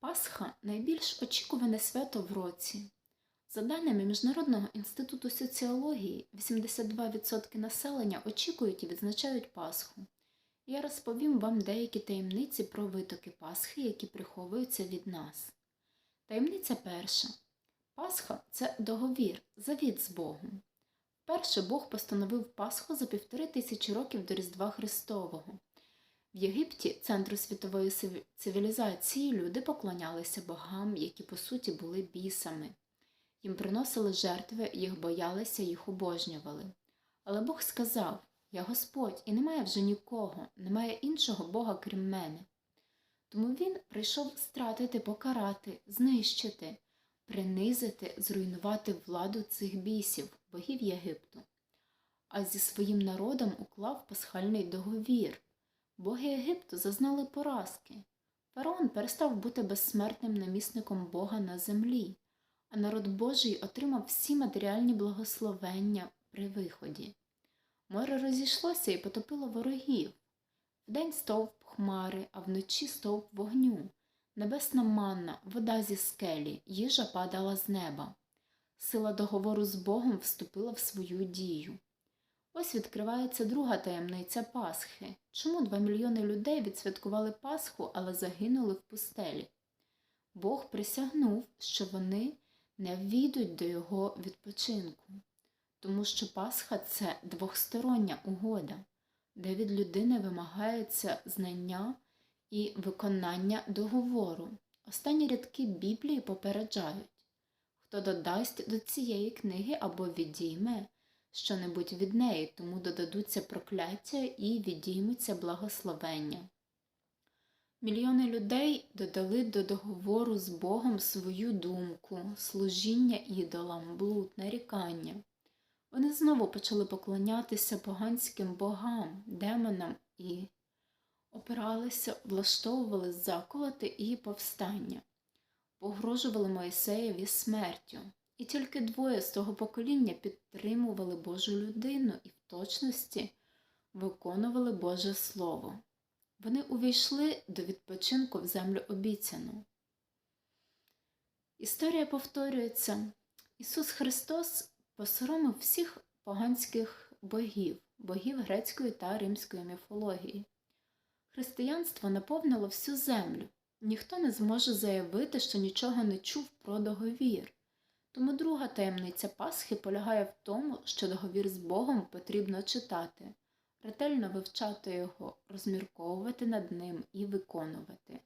Пасха найбільш очікуване свято в році. За даними Міжнародного інституту соціології, 82% населення очікують і відзначають Пасху. Я розповім вам деякі таємниці про витоки Пасхи, які приховуються від нас. Таємниця перша. Пасха це договір, завіт з Богом. Вперше Бог постановив Пасху за півтори тисячі років до Різдва Христового. В Єгипті, центру світової цивілізації, люди поклонялися богам, які по суті були бісами. Їм приносили жертви, їх боялися, їх обожнювали. Але Бог сказав: Я Господь, і немає вже нікого, немає іншого Бога крім мене. Тому він прийшов стратити, покарати, знищити, принизити, зруйнувати владу цих бісів, богів Єгипту. А зі своїм народом уклав пасхальний договір. Боги Єгипту зазнали поразки. Фараон перестав бути безсмертним намісником Бога на землі, а народ Божий отримав всі матеріальні благословення при виході. Море розійшлося і потопило ворогів. Вдень стовп хмари, а вночі стовп вогню, небесна манна, вода зі скелі, їжа падала з неба. Сила договору з Богом вступила в свою дію. Ось відкривається друга таємниця Пасхи. Чому два мільйони людей відсвяткували Пасху, але загинули в пустелі? Бог присягнув, що вони не ввійдуть до його відпочинку, тому що Пасха це двохстороння угода, де від людини вимагається знання і виконання договору. Останні рядки Біблії попереджають хто додасть до цієї книги або відійме що-небудь від неї, тому додадуться прокляття і відіймуться благословення. Мільйони людей додали до договору з Богом свою думку, служіння ідолам, блуд, нарікання. Вони знову почали поклонятися поганським богам, демонам і опиралися, влаштовували заколоти і повстання, погрожували Моїсеєві смертю. І тільки двоє з того покоління підтримували Божу людину і в точності виконували Боже Слово. Вони увійшли до відпочинку в землю обіцяну. Історія повторюється. Ісус Христос посоромив всіх поганських богів, богів грецької та римської міфології. Християнство наповнило всю землю. Ніхто не зможе заявити, що нічого не чув про договір. Тому друга таємниця Пасхи полягає в тому, що договір з Богом потрібно читати, ретельно вивчати його, розмірковувати над ним і виконувати.